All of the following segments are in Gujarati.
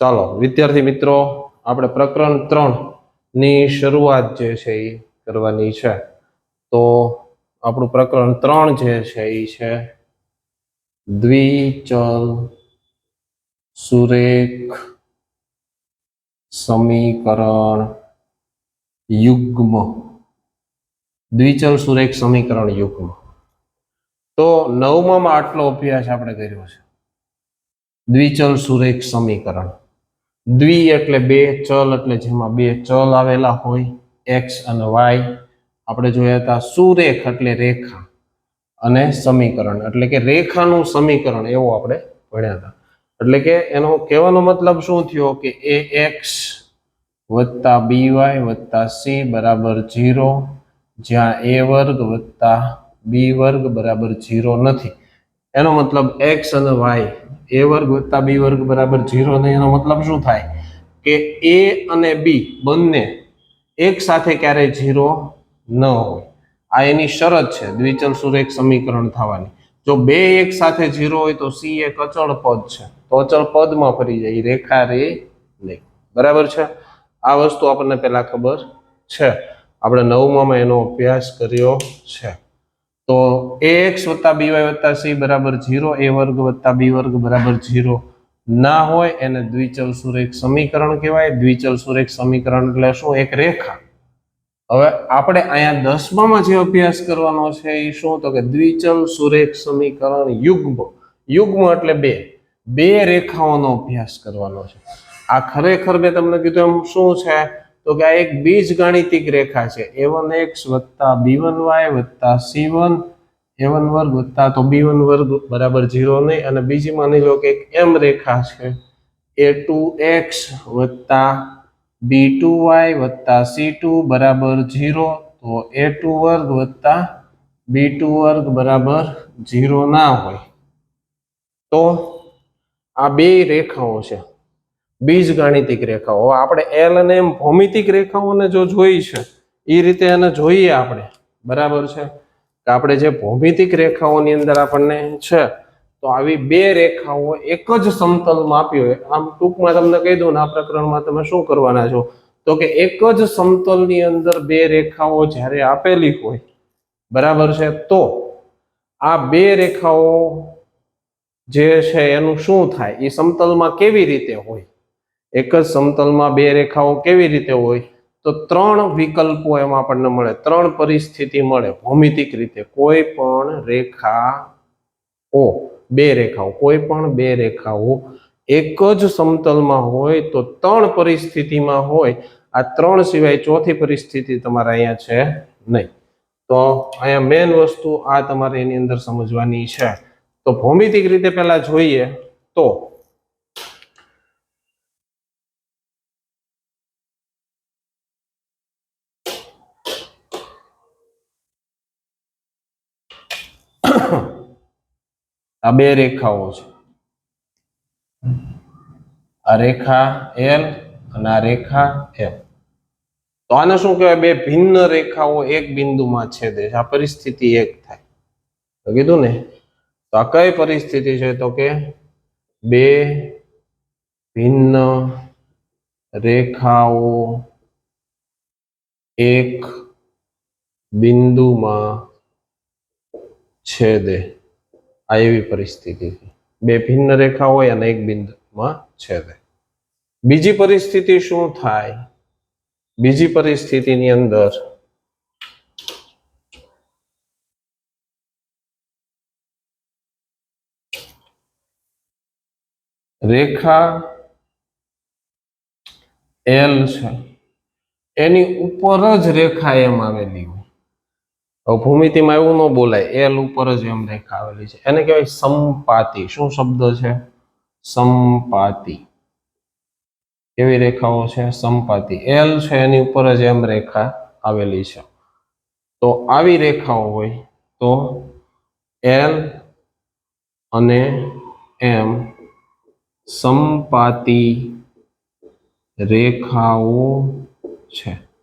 ચાલો, વિદ્યાર્થી મિત્રો, આપણે પ્રકરણ ત્રણની શરૂઆત જે છે એ કરવાની છે. તો આપણું પ્રકરણ ત્રણ જે છે એ છે, દ્વિચલ સુરેખ સમીકરણ યુગ્મ. દ્વિચલ સુરેખ સમીકરણ યુગ્મ. તો નવમામાં આટલો અભ્યાસ આપણે કર્યો છે. દ્વિચલ સુરેખ સમીકરણ. દ્વિ એટલે બે, ચલ એટલે જેમાં બે ચલ આવેલા હોય, એક્સ અને વાય. આપણે જોયા હતા સુરેખ એટલે રેખા અને સમીકરણ. એટલે કે રેખાનું સમીકરણ એવું આપણે ભણ્યા હતા. એટલે કે એનો કહેવાનો મતલબ શું થયો કે એ એક્સ વત્તા બી વાય વત્તા સી બરાબર ઝીરો, જ્યાં એ વર્ગ વત્તા બી વર્ગ બરાબર ઝીરો નથી. એનો મતલબ એક્સ અને વાય એ વર્ગ વત્તા બી વર્ગ બરાબર ઝીરો નહીં એનો મતલબ શું થાય? કે એ અને બી બંને એક સાથે ક્યારેય ઝીરો ન હોય. આ એની શરત છે, દ્વિચલ સુરેખ સમીકરણ થવાની. જો બે એક સાથે ઝીરો હોય તો સી એક અચળ પદ છે. તો અચળ પદમાં ફરી જાય રેખા રે નહીં. બરાબર છે? આ વસ્તુ આપણને પહેલાં ખબર છે. આપણે નવમામાં એનો અભ્યાસ કર્યો છે. તો એ એક્સ વત્તા બી વાય વત્તા સી બરાબર ઝીરો એ વર્ગ વત્તા બી વર્ગ બરાબર ઝીરો ના હોય એને દ્વિચલ સુરેખ સમીકરણ કહેવાય. દ્વિચલ સુરેખ સમીકરણ એટલે શું? એક રેખા. હવે આપણે અહીંયા દસમામાં જે અભ્યાસ કરવાનો છે એ શું? તો કે દ્વિચલ સુરેખ સમીકરણ યુગ્મ. યુગ્મ એટલે બે. બે રેખાઓનો અભ્યાસ કરવાનો છે. આ ખરેખર મેં તમને કીધું એમ શું છે? તો કે આ એક બીજ ગાણિતિક રેખા છે. એ વન એક્સ વત્તા બી વન વાય વત્તા સી વન એ વન વર્ગ વત્તા તો બી વન વર્ગ બરાબર ઝીરો નહીં. અને બીજી માની લો કે એક એમ રેખા છે. એ ટુ એક્સ વત્તા બી ટુ વાય વત્તા સી ટુ બરાબર ઝીરો તો એ ટુ વર્ગ વત્તા બી ટુ વર્ગ બરાબર ઝીરો ના હોય. તો આ બે રેખાઓ છે. બીજ ગાણિતિક રેખાઓ આપણે એલ અને એમ ભૌમિતિક રેખાઓને જો જોઈ છે એ રીતે એને જોઈએ આપણે. બરાબર છે? કે આપણે જે ભૌમિતિક રેખાઓની અંદર આપણને છે, તો આવી બે રેખાઓ એક જ સમતલમાં આપી હોય. આમ ટૂંકમાં તમને કહી દઉં ને, આ પ્રકરણમાં તમે શું કરવાના છો? તો કે એક જ સમતલની અંદર બે રેખાઓ જ્યારે આપેલી હોય, બરાબર છે? તો આ બે રેખાઓ જે છે એનું શું થાય? એ સમતલમાં કેવી રીતે હોય? એક જ સમતલમાં બે રેખાઓ કેવી રીતે હોય? તો ત્રણ વિકલ્પો એમાં આપણને મળે. ત્રણ પરિસ્થિતિ મળે. ભૌમિતિક રીતે કોઈ પણ રેખા ઓ, બે રેખાઓ. કોઈ પણ બે રેખાઓ એક જ સમતલમાં હોય તો ત્રણ પરિસ્થિતિમાં હોય. આ ત્રણ સિવાય ચોથી પરિસ્થિતિ તમારે અહીંયા છે નહીં. તો અહીંયા મેન વસ્તુ આ તમારે એની અંદર સમજવાની છે. તો ભૌમિતિક રીતે પહેલા જોઈએ તો આ બે રેખાઓ છે. આ રેખા એલ અને આ રેખા એમ તો આને શું કહેવાય? બે ભિન્ન રેખાઓ એક બિંદુમાં છેદે છે. આ પરિસ્થિતિ એક થાય. તો કીધું ને? તો આ કઈ પરિસ્થિતિ છે? તો કે બે ભિન્ન રેખાઓ એક બિંદુમાં છેદે આ એવી પરિસ્થિતિ છે. બે ભિન્ન રેખા હોય અને એક બિંદુમાં છેદે. બીજી પરિસ્થિતિ શું થાય? બીજી પરિસ્થિતિની અંદર રેખા એલ છે. એની ઉપર જ રેખા એમ આવેલી હોય. ભૂમિતિમાં એવું ન બોલાય એલ ઉપર જ એમ રેખા આવેલી છે. એને કહેવાય સંપાતિ. શું શબ્દ છે? સંપાતિ. કેવી રેખાઓ છે, સંપાતિ. એલ છે, એની ઉપર જ એમ રેખા આવેલી છે. તો આવી રેખાઓ હોય તો એલ અને એમ સંપાતિ રેખાઓ છે.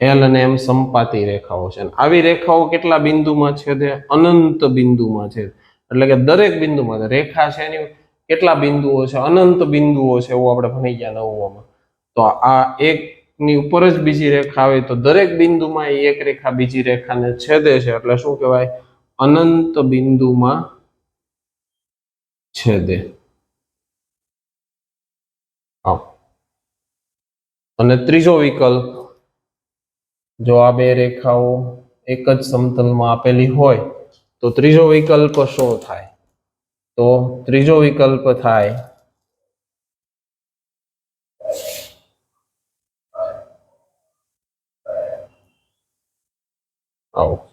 એલ અને એમ સંપાતી રેખાઓ છે. આવી રેખાઓ કેટલા બિંદુમાં છેદે અનંત બિંદુમાં છે. એટલે કે દરેક બિંદુમાં રેખા છે એની. કેટલા બિંદુઓ છે? અનંત બિંદુઓ છે એવું આપણે ભણી ગયા નવમાં. તો આ એક ની ઉપર જ બીજી રેખા આવે તો દરેક બિંદુમાં એ એક રેખા બીજી રેખાને છેદે છે. એટલે શું કહેવાય? અનંત બિંદુમાં છેદે. અને ત્રીજો વિકલ્પ જો આ બે રેખાઓ એક જ સમતલમાં આપેલી હોય, તો ત્રીજો વિકલ્પ શું થાય? તો ત્રીજો વિકલ્પ થાય આવો.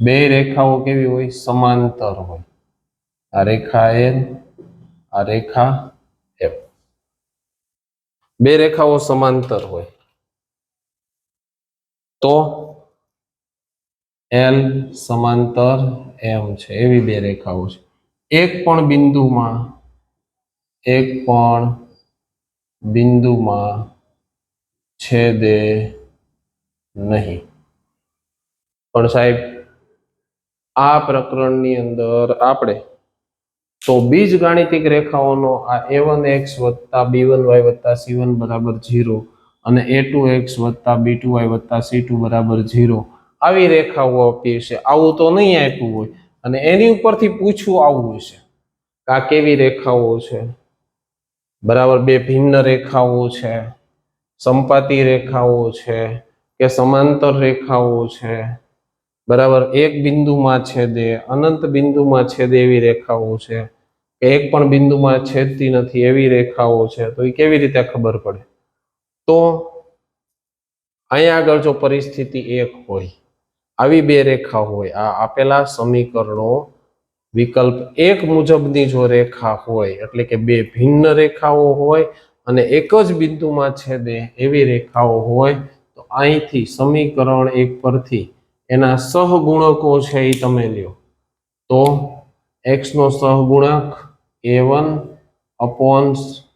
બે રેખાઓ કેવી હોય? સમાંતર હોય. આ રેખા એન આ રેખા એફ બે રેખાઓ સમાંતર હોય. તો એલ સમાંતર એમ છે. એવી બે રેખાઓ છે. એક પણ બિંદુમાં, એક પણ બિંદુમાં છેદે નહીં. પણ સાહેબ, આ પ્રકરણની અંદર આપણે તો બીજ ગાણિતિક રેખાઓનો આ એ વન એક્સ વત્તા બી વન વાય વત્તા સી વન બરાબર ઝીરો અને એ ટુ એક્સ વત્તા બી ટુ વાય વત્તા સી ટુ બરાબર ઝીરો આવી રેખાઓ આપી હશે આવું તો નહીં આપ્યું હોય. અને એની ઉપરથી પૂછવું આવું કે આ કેવી રેખાઓ છે? બરાબર બે ભિન્ન રેખાઓ છે. સંપાતી રેખાઓ છે કે સમાંતર રેખાઓ છે? બરાબર? એક બિંદુમાં છેદે, અનંત બિંદુમાં છેદે એવી રેખાઓ છે. કે એક પણ બિંદુમાં છેદતી નથી એવી રેખાઓ છે. તો એ કેવી રીતે ખબર પડે? તો અહીંયા આગળ જો પરિસ્થિતિ એક હોય, આવી બે રેખા હોય, આ આપેલા સમીકરણો વિકલ્પ એક મુજબની જો રેખા હોય, એટલે કે બે ભિન્ન રેખાઓ હોય અને એક જ બિંદુમાં છેદે એવી રેખાઓ હોય, તો અહીંથી સમીકરણ એક પરથી એના સહગુણકો છે એ તમે લ્યો. તો એક્સનો સહગુણક a one upon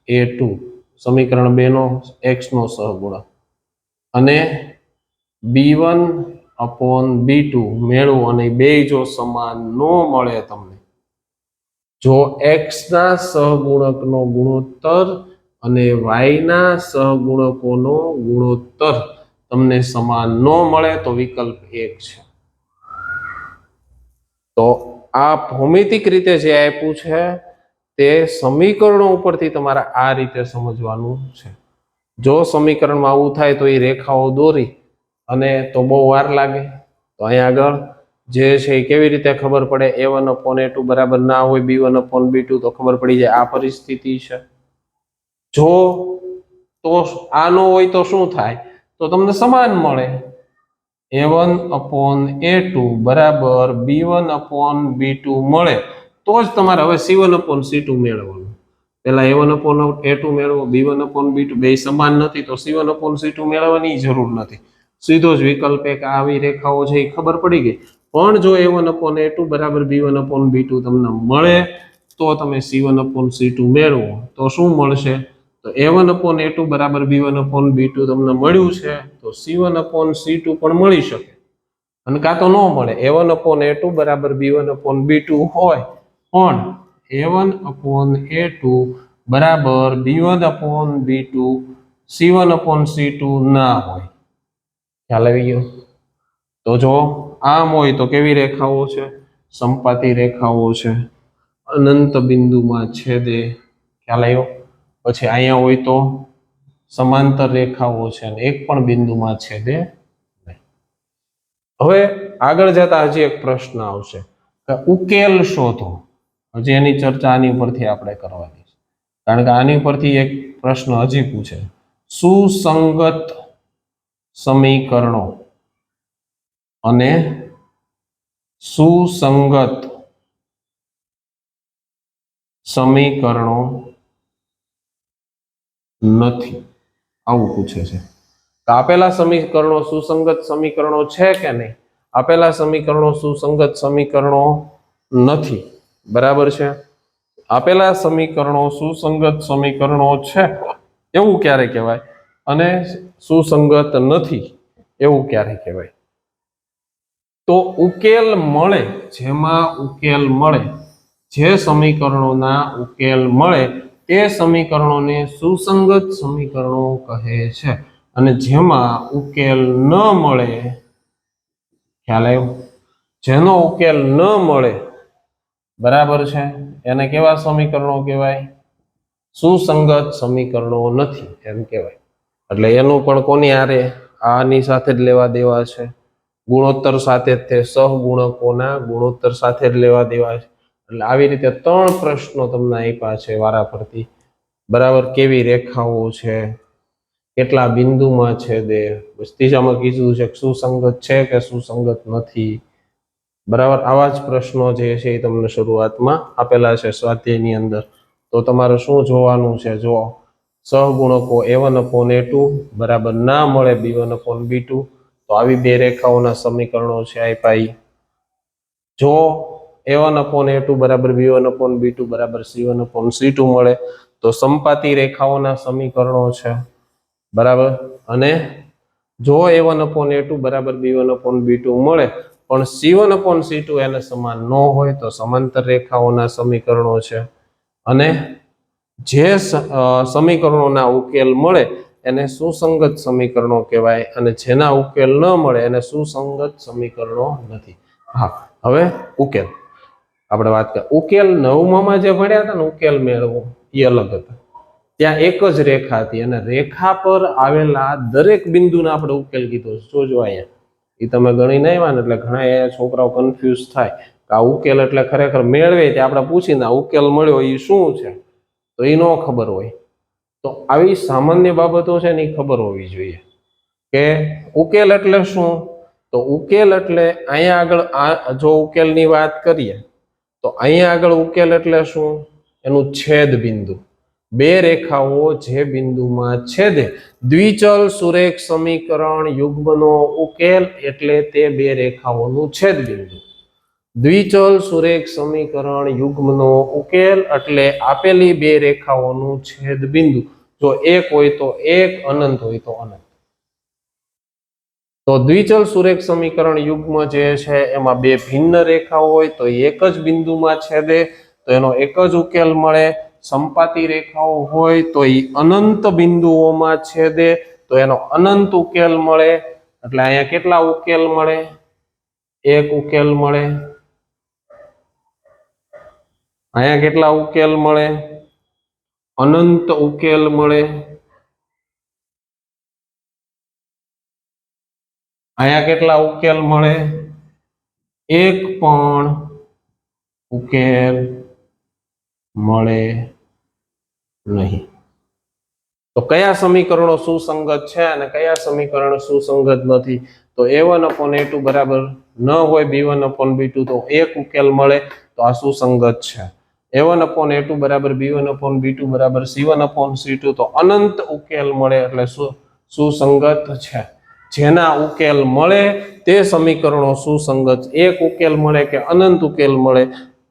a two સમીકરણ બેનો એક્સનો સહગુણક. અને b one upon b two મેળવો અને બે જો સમાન ન મળે તમને. જો એક્સના સહગુણકનો ગુણોત્તર અને વાયના સહગુણકોનો ગુણોત્તર તમને સમાન ન મળે તો વિકલ્પ એક છે. તો આ ભૌમિતિક રીતે જે આપ્યું છે, તે સમીકરણો ઉપરથી તમારે આ રીતે સમજવાનું છે. જો સમીકરણમાં આવું થાય તો એ રેખાઓ દોરી અને તો બહુ વાર લાગે. તો અહીંયા આગળ જે છે એ કેવી રીતે ખબર પડે? A one upon a two બરાબર ના હોય b one upon b two તો ખબર પડી જાય આ પરિસ્થિતિ છે. જો તો આ ન હોય તો શું થાય? તો તમને સમાન મળે. A one upon a two બરાબર b one upon b two મળે. તો જ તમારે હવે c one upon c two મેળવવાનું. પેલા a one upon a two મેળવો b one upon b two બે સમાન નથી, તો c one upon c two મેળવવાની જરૂર નથી. સીધો જ વિકલ્પ એક આવી રેખાઓ છે, એ ખબર પડી ગઈ. પણ જો a one upon a two બરાબર b one upon b two તમને મળે, તો તમે c one upon c two મેળવો. તો શું મળશે? તો a one upon a two બરાબર b one upon b two તમને મળ્યું છે, તો c one upon c two પણ મળી શકે. અને કાં તો ન મળે. A one upon a two બરાબર b one upon b two હોય. પણ a one upon a two બરાબર b one upon b two c one upon c two ના હોય. ખ્યાલ આવી ગયો? તો જો આમ હોય તો કેવી રેખાઓ છે? સંપાતી રેખાઓ છે. અનંત બિંદુમાં છેદે. ખ્યાલ આવ્યો? પછી અહીંયા હોય તો સમાંતર રેખાઓ છે અને એક પણ બિંદુમાં છેદે હવે આગળ જતા હજી એક પ્રશ્ન આવશે કે ઉકેલ શોધો. હજી એની ચર્ચા આની ઉપરથી આપણે કરવાની છે. કારણ કે આની ઉપરથી એક પ્રશ્ન હજી પૂછે. સુસંગત સમીકરણો અને સુસંગત સમીકરણો નથી. આવું પૂછે છે. તો આપેલા સમીકરણો સુસંગત સમીકરણો છે કે નહીં? આપેલા સમીકરણો સુસંગત સમીકરણો નથી. બરાબર છે? આપેલા સમીકરણો સુસંગત સમીકરણો છે. એવું ક્યારે કહેવાય? અને સુસંગત નથી. એવું ક્યારે કહેવાય? તો ઉકેલ મળે, જેમાં ઉકેલ મળે, જે સમીકરણોના ઉકેલ મળે તે સમીકરણોને સુસંગત સમીકરણો કહે છે. અને જેમાં ઉકેલ ન મળે, ખ્યાલ આવ્યો? જેનો ઉકેલ ન મળે, બરાબર છે? એને કેવા સમીકરણો કહેવાય? સુસંગત સમીકરણો નથી, એમ કહેવાય. એટલે એનું પણ કોની આરે આની સાથે જ લેવા દેવા છે. ગુણોત્તર સાથે જ તે સહગુણકોના ગુણોત્તર સાથે જ લેવા દેવા છે. એટલે આવી રીતે ત્રણ પ્રશ્નો તમને આપ્યા છે વારાફરતી. બરાબર કેવી રેખાઓ છે? કેટલા બિંદુમાં છે દે? ત્રીજામાં કીધું છે સુસંગત છે કે સુસંગત નથી? બરાબર આવા જ પ્રશ્નો જે છે એ તમને શરૂઆતમાં આપેલા છે સ્વાધ્યાયની અંદર. તો તમારે શું જોવાનું છે? જો સહગુણકો a one upon a two બરાબર ના મળે b one upon b two તો આવી બે રેખાઓના સમીકરણો છે આપ્યા જો a one upon a two બરાબર b one upon b two બરાબર c one upon c two મળે. તો સંપાતી રેખાઓના સમીકરણો છે. બરાબર? અને જો a one upon a two બરાબર b one upon b two મળે, પણ c one upon c two એને સમાન ન હોય, તો સમાંતર રેખાઓના સમીકરણો છે. અને જે સમીકરણોના ઉકેલ મળે, એને સુસંગત સમીકરણો કહેવાય. અને જેના ઉકેલ ન મળે, એને સુસંગત સમીકરણો નથી. હા, હવે ઉકેલ. આપણે વાત કરીએ. ઉકેલ નવમામાં જે ભણ્યા હતા ને, ઉકેલ મેળવો, એ અલગ હતા. ત્યાં એક જ રેખા હતી અને રેખા પર આવેલા દરેક બિંદુને આપણે ઉકેલ કીધો. જોજો અહીંયા. એ તમે ગણી નહીં માને, એટલે ઘણા એ છોકરાઓ કન્ફ્યુઝ થાય કે આ ઉકેલ એટલે ખરેખર મેળવે તે આપણે પૂછીને આ ઉકેલ મળ્યો એ શું છે? તો એ ન ખબર હોય. તો આવી સામાન્ય બાબતો છે ને એ ખબર હોવી જોઈએ. કે ઉકેલ એટલે શું? તો ઉકેલ એટલે અહીંયા આગળ આ, જો ઉકેલની વાત કરીએ તો અહીંયા આગળ ઉકેલ એટલે શું? એનું છેદ બિંદુ. બે રેખાઓ જે બિંદુમાં છેદે. દ્વિચલ સુરેખ સમીકરણ યુગ્મનો ઉકેલ એટલે તે બે રેખાઓનું છેદ બિંદુ. દ્વિચલ સુરેખ સમીકરણ યુગ્મનો ઉકેલ એટલે આપેલી બે રેખાઓનું છેદ બિંદુ. જો એક હોય તો એક, અનંત હોય તો અનંત. તો દ્વિચલ સુરેખ સમીકરણ યુગ્મ જે છે, એમાં બે ભિન્ન રેખાઓ હોય, તો એક જ બિંદુમાં છેદે, તો એનો એક જ ઉકેલ મળે. સંપાતી રેખાઓ હોય, તો એ અનંત બિંદુઓમાં છેદે, તો એનો અનંત ઉકેલ મળે. એટલે અહીંયા કેટલા ઉકેલ મળે? એક ઉકેલ મળે. અહીંયા કેટલા ઉકેલ મળે? અનંત ઉકેલ મળે. અહીંયા કેટલા ઉકેલ મળે? એક પણ ઉકેલ મળે નહીં. તો કયા સમીકરણો સુસંગત છે અને કયા સમીકરણ સુસંગત નથી? તો a one upon a two બરાબર ન હોય b one upon b two તો એક ઉકેલ મળે, તો આ સુસંગત છે. A one upon a two બરાબર b one upon b two બરાબર c one upon c two તો અનંત ઉકેલ મળે એટલે સુસંગત છે. જેના ઉકેલ મળે તે સમીકરણો સુસંગત. એક ઉકેલ મળે કે અનંત ઉકેલ મળે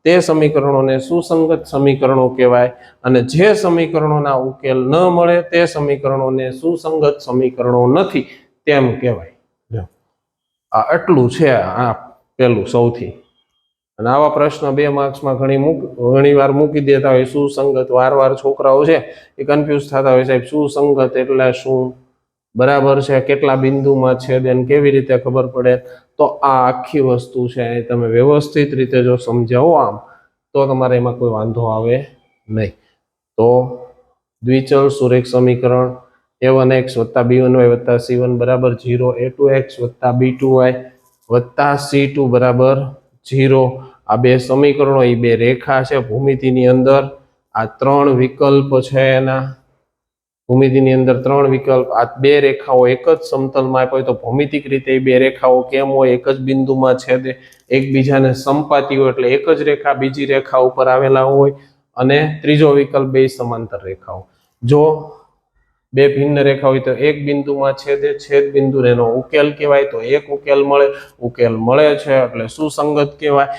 તે સમીકરણોને સુસંગત સમીકરણો કહેવાય. અને જે સમીકરણોના ઉકેલ ન મળે તે સમીકરણોને સુસંગત સમીકરણો નથી તેમ કહેવાય. આ આટલું છે આ પેલું સૌથી. અને આવા પ્રશ્ન બે માર્ક્સમાં ઘણી મૂક, ઘણી વાર મૂકી દેતા હોય. સુસંગત, વાર વાર છોકરાઓ છે એ કન્ફ્યુઝ થતા હોય સાહેબ. સુસંગત એટલે શું? બરાબર છે? કેટલા બિંદુમાં છે દેન કેવી રીતે ખબર પડે? તો આ આખી વસ્તુ છે એ તમે વ્યવસ્થિત રીતે જો સમજાવો આમ, તો તમારે એમાં કોઈ વાંધો આવે નહીં. તો દ્વિચલ સુરેખ સમીકરણ એ વન એક્સ વત્તા બી વન વાય વત્તા સી વન બરાબર જીરો એ ટુ એક્સ વત્તા બી ટુ વાય વત્તા સી ટુ બરાબર જીરો આ બે સમીકરણો એ બે રેખા છે ભૂમિતિની અંદર. આ ત્રણ વિકલ્પ છે એના. ભૂમિતિની અંદર ત્રણ વિકલ્પ, આ બે રેખાઓ એક જ સમતલમાં આપ્યા હોય તો ભૌમિતિક રીતે એ બે રેખાઓ કેમ હોય? એક જ બિંદુમાં છેદે એકબીજાને સંપાતી હોય એટલે એક જ રેખા બીજી રેખા ઉપર આવેલા હોય અને ત્રીજો વિકલ્પ બે સમાંતર રેખાઓ. જો બે ભિન્ન રેખા હોય તો એક બિંદુમાં છેદે છેદ બિંદુ એનો ઉકેલ કહેવાય તો એક ઉકેલ મળે. ઉકેલ મળે છે એટલે સુસંગત કહેવાય.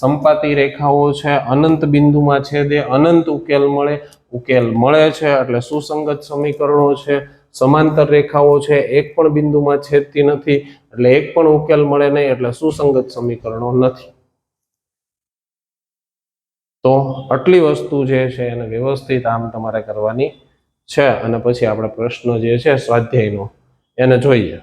સંપાતી રેખાઓ છે, અનંત બિંદુમાં છેદે અનંત ઉકેલ મળે. ઉકેલ મળે છે, એટલે સુસંગત સમીકરણો છે, સમાંતર રેખાઓ છે, એક પણ બિંદુમાં છેદતી નથી, એટલે એક પણ ઉકેલ મળે નહીં, એટલે સુસંગત સમીકરણો નથી. તો આટલી વસ્તુ જે છે એને વ્યવસ્થિત આમ તમારે કરવાની છે, અને પછી આપણે પ્રશ્ન જે છે સ્વાધ્યાયનો, એને જોઈએ.